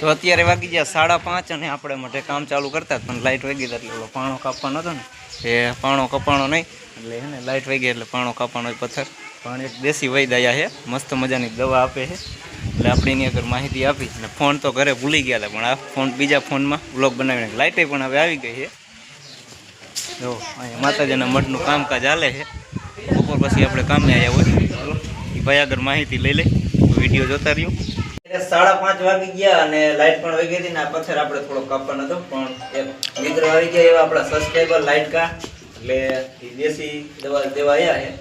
તો અત્યારે વાગી ગયા સાડા પાંચ અને આપણે માટે કામ ચાલુ કરતા પણ લાઇટ વાગી એટલે ઓલો પાણો કાપવાનો હતો ને, એ પાણો કપાણો નહીં, એટલે હે ને લાઇટ વાગી એટલે પાણો કાપવાનો પથ્થર. પણ એક દેશી વૈદાયા છે, મસ્ત મજાની દવા આપે છે, એટલે આપણે એની આગળ માહિતી આપી, અને ફોન તો ઘરે ભૂલી ગયા હતા, પણ આ ફોન, બીજા ફોનમાં બ્લોગ બનાવીને લાઇટે પણ હવે આવી ગઈ છે. જો, અહીંયા માતાજીના મઠનું કામકાજ હાલે છે. બપોર પછી આપણે કામે આવ્યા હોય. ભાઈ આગળ માહિતી લઈ લઈ વીડિયો જોતા રહ્યો. સાડા પાંચ વાગી ગયા અને લાઇટ પણ વહી ગઈ હતી ને આ પથ્થર આપણે થોડો કાપવાનો હતો પણ એક મિત્ર આવી ગયા એવા આપણા સબસ્ક્રાઈબર લાઇટ કા એટલે દેશી દવા દેવા આવ્યા છે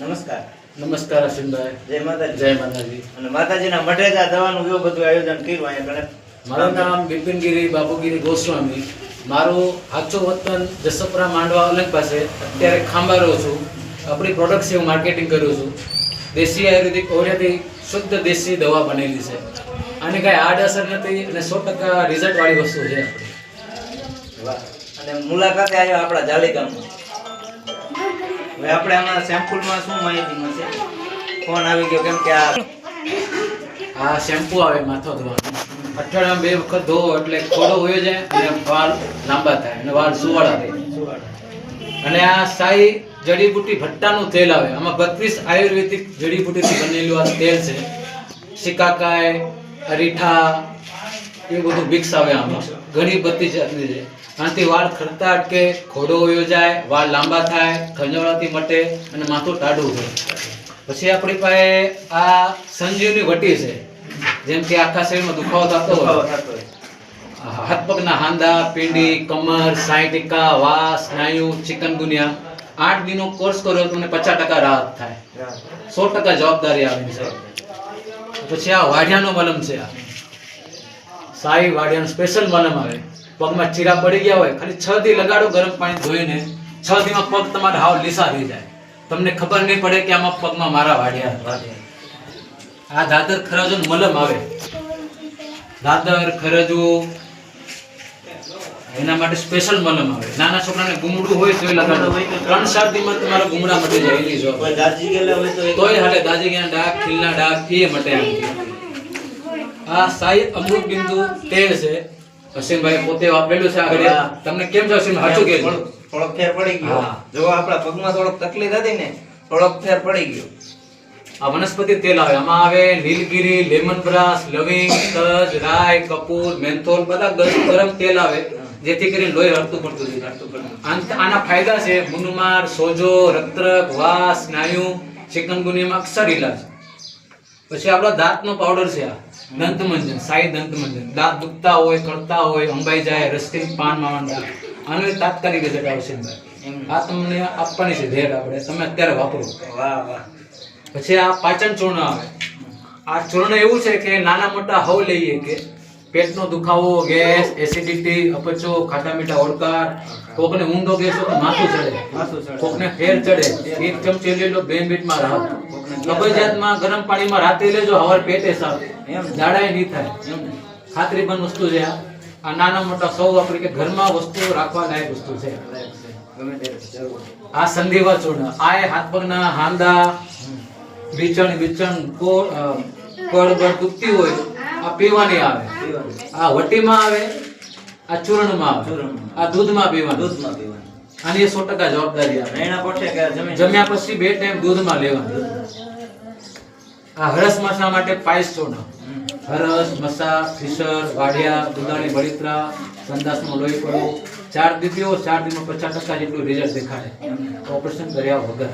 નમસ્કાર. નમસ્કાર અશ્વિનભાઈ. જય માતાજી. જય માતાજી. અને માતાજીના મઢે જ આ દવાનું એવું બધું આયોજન કર્યું અહીંયા ગણે મારું નામ બિપિનગીરી બાપુગીરી ગોસ્વામી. મારું સાચું વતન જસપરા માંડવા અલગ પાસે. અત્યારે ખાંભા રહું છું. આપણી પ્રોડક્ટ હું માર્કેટિંગ કરું છું. દેશી આયુર્વેદિક ઓરિયાથી શુદ્ધ દેશી દવા બનેલી છે. આની કાંઈ આડ અસર નથી અને સો ટકા રિઝલ્ટ વાળી વસ્તુ છે. અને મુલાકાતે આવ્યો આપણા જાલીગામમાં. હવે આપણે આમાં સેમ્પુલમાં શું માહિતી મળશે? ફોન આવી ગયો કેમ કે આ આ શેમ્પુ આવે માથો ધોવાનું. અઠવાડિયામાં બે વખત ધોવો એટલે ખોડો હોય જાય અને વાળ લાંબા થાય અને વાળ સુવાળા થાય અને આ સાઈ જડીબુટી ભટ્ટાનું તેલ આવે. આમાં બત્રીસ આયુર્વેદિક જડીબુટીથી બનેલું આ તેલ છે. સિકાકાય અરીઠા એ બધું મિક્સ આવે આમાં. ઘણી બધી જાતની છે. આનાથી વાળ ખરતા અટકે ખોડો વયો જાય વાળ લાંબા થાય ખંજવાળાથી મટે અને માથું ટાઢું થાય પછી આપણી પાસે આ સંજીવની વટી છે. જેમ કે આખા શરીરમાં દુખાવો થતો હોય. હાથ પગના હાંદા પીંડી કમર સાયટિકા વાસ સ્નાયુ ચિકનગુનિયા. આઠ દિનનો કોર્સ કર્યો તમને પચાસ ટકા રાહત થાય. સો ટકા જવાબદારી આવે છે. પછી આ વાઢિયાનો મલમ છે આ. સાઈ વાઢિયાનો સ્પેશિયલ મલમ આવે. પગમાં ચીરા પડી ગયા હોય, ખાલી છ દી લગાડો ગરમ પાણી ધોઈને, છ દીમાં પગ તમારા હાવ લીસા થઈ જાય. તમને ખબર નહીં પડે કે આમાં પગમાં મારા વાઢિયા. આ દાદર ખરાજો મલમ આવે. દાદર, ખરજુ એના માટે સ્પેશિયલ મલમ આવે. નાના છોકરાને ગુમડું હોય તોય લગાડો. ત્રણ ચાર દિવસ તમારા ગુમડા માટે જઈ જોબ દાજી ગયેલા હોય તો તોય હાલે દાજી ગયા ડાક ખીલના ડાક એ માટે આ સાઈ અમૃત બિંદુ તેલ છે. અસીમભાઈ પોતે વાપરેલું છે આગળ. તમને કેમ છે અસીમ સાચું કે થોડોક ફેર પડી ગયો. જો આપણા પગમાં થોડોક તકલીફ હતી ને થોડોક ફેર પડી ગયો. આ વનસ્પતિ તેલ આવે. આમાં આવે નીલગીરી લેમન ગ્રાસ લવિંગ તજ રાય કપૂર મેન્થોલ બધા ગરમ ગરમ તેલ આવે. જેથી કરીને લોહી હરતું પડતું જાય આન- આના ફાયદા છે. મુનુમાર સોજો રક્તરક વાસ સ્નાયુ ચિકનગુનિયામાં અક્ષર ઇલાજ પછી આપણો દાંતનો પાવડર છે આ. દંતમંજન સાઈ દંતમંજન. દાંત દુખતા હોય કળતા હોય અંબાઈ જાય રસ્તી પાન માવણ આનો તાત્કાલિક રિઝલ્ટ આવશે. આ તમને આપવાની છે ધેર આપણે. તમે અત્યારે વાપરો. વાહ વાહ. પછી આ પાચન ચૂર્ણ આવે. આ ચૂર્ણ એવું છે કે નાના મોટા હવ લઈએ કે પેટનો દુખાવો ગેસ એસિડિટી અપચો ખાટા મીઠા ઓળકાર કોકને ઊંધો ગેસ હોય માથું ચડે. કોકને ફેર ચડે. એક ચમચી લઈ લો બે મિનિટમાં રાહત. કબજિયાતમાં ગરમ પાણીમાં રાતે લેજો હવાર પેટે સાફ. એમ. દાડાએ નહીં થાય. ખાતરી પણ વસ્તુ છે આ. નાના મોટા સૌ આપણે કે ઘરમાં વસ્તુ રાખવા લાયક વસ્તુ છે. આ સંધિવા ચૂર્ણ આ હાથ પગના હાંદા બીચણ બીચણ કળ બળ દુખતી હોય. આ પીવાની આવે. આ વટીમાં આવે આ ચૂર્ણમાં આવે. આ દૂધમાં પીવાનું. દૂધમાં પીવાનું. આની સો ટકા જવાબદારી આવે. એના પોતે જમ્યા પછી બે ટાઈમ દૂધમાં લેવાનું. આ હરસ મસા માટે પાયસ ચૂર્ણ હરસ મસા ફિશર વાડિયા દુધાણી બળિત્રા સંદાસમાં લોહી પડવું ચાર દીદીઓ ચાર દીમાં પચાસ ટકા જેટલું રિઝલ્ટ દેખાડે. ઓપરેશન કર્યા વગર.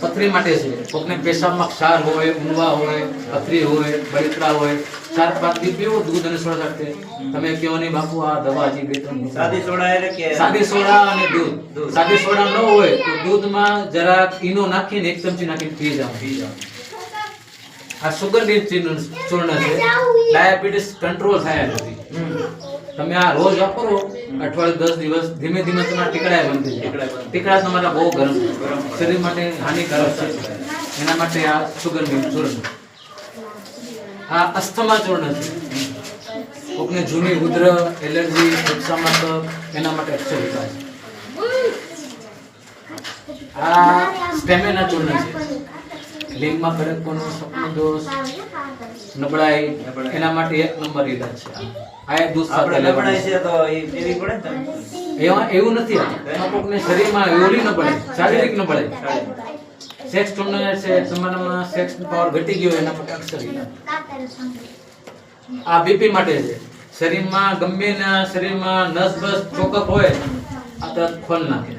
પથરી માટે છે. કોકને પેશાબમાં ક્ષાર હોય ઊંઘવા હોય પથરી હોય બળતરા હોય ચાર પાંચ દી પીવો દૂધ અને સોડા સાથે. તમે કહો નહીં બાપુ આ દવા હજી બે ત્રણ સાદી સોડા એટલે કે સાદી સોડા અને દૂધ. સાદી સોડા ન હોય તો દૂધમાં જરાક ઈનો નાખીને એક ચમચી નાખીને પી જાઓ. પી જાઓ. આ સુગર ચૂર્ણ છે. ડાયાબિટીસ કંટ્રોલ થાય નથી. તમે આ રોજ વાપરો અઠવાડિયું દસ દિવસ ધીમે ધીમે તમારા ટીકડા થઈ જાય. ટીકડા તમારા બહુ ગરમ. શરીર માટે હાનિકારક છે. એના માટે આ સુગર બીજ ચૂર્ણ આ અસ્થમા ચૂર્ણ છે. કોકને જૂની ઉધર એલર્જી ફેફસામાં તો એના માટે અક્ષર વિકાસ આ સ્ટેમિના ચૂર્ણ છે. લિંગમાં ફરક સપનો દોષ નબળાઈ. એના માટે એક નંબર લીધા છે આ. એક દૂધ આપણે નબળાઈ છે. છે તો એ પડે ને એમાં એવું નથી શરીરમાં ઓલી નબળાઈ શારીરિક નબળાઈ સેક્સ ટોર્નામેન્ટ છે તમારામાં સેક્સ પાવર ઘટી ગયો એના માટે અક્ષર આ બીપી માટે છે શરીરમાં ગમે ના શરીરમાં નસ બસ ચોકઅપ હોય આ તરત ખોલ નાખે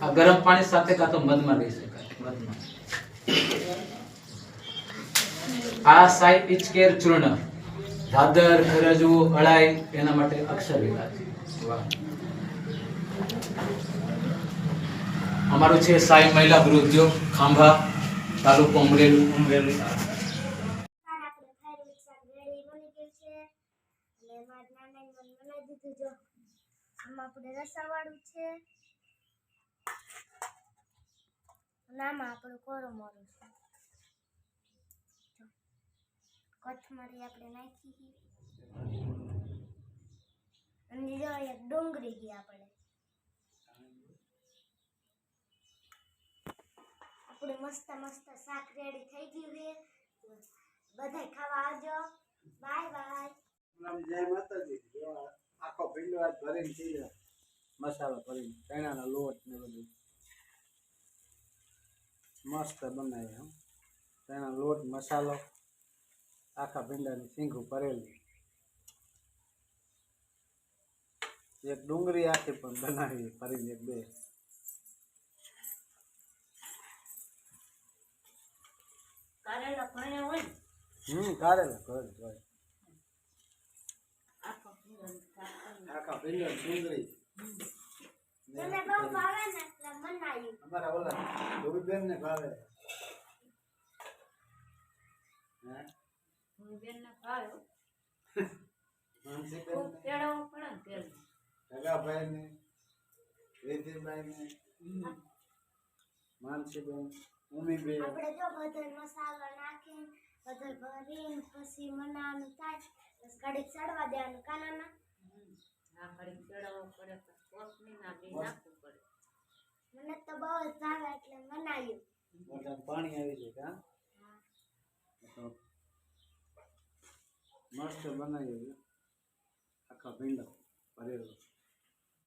આ ગરમ પાણી સાથે કાં તો મધમાં લઈ શકાય મધમાં. આ સાઈ ઇચકેર ચૂર્ણ ધાદર ખરજુ અળાઈ એના માટે અક્ષર વિકાસ અમારું છે સાઈ મહિલા ગૃહ ખાંભા તાલુકો અમરેલી. આપણે શાક રેડી બની ગયું છે અને મારા નાનાએ મને બનાવી દીધું જો આમાં આપણે રસાવાળું છે અને આમાં આપણું કોરું મોરું છે જો. કોથમરી આપણે નાખી અને જો એક ડુંગળી ગઈ આપણે. આપણે મસ્ત મસ્ત શાક રેડી થઈ ગયું છે બધાય ખાવા આવજો. Bye bye. જય માતાજી. આખો ભીંડો આજ ભરીને થઈ જાય મસાલો ભરીને. ચણાનો લોટ ને બધું. મસ્ત બનાવ્યો ચણા લોટ, મસાલો. આખા ભીંડાની સિંગું ભરેલી. એક ડુંગળી આખી પણ બનાવી ફરીને એક બે. કારેલા ભણ્યા હોય હમ કારેલા ઘર ઘર આખા ભીંડો ડુંગળી. તને બહુ ભાવે ને એટલે બનાવ્યું અમારા ઓલા ધોબીબેન ને ભાવે. હે? માનસીબેન? ને જગાભાઈ ને રીતિભાઈ ને માનસીબેન ઉમીબેન. આપણે જો બધો મસાલો નાખીને બધો ભરીને પછી બનાવવાનું થાય બસ ઘડીક ચડવા દેવાનું કાનાના મને તો બહુ જ ભાવે એટલે મનાયું. પાણી આવી જાય હા? મસ્ત બનાવી. આખા ભીંડા ભરેલો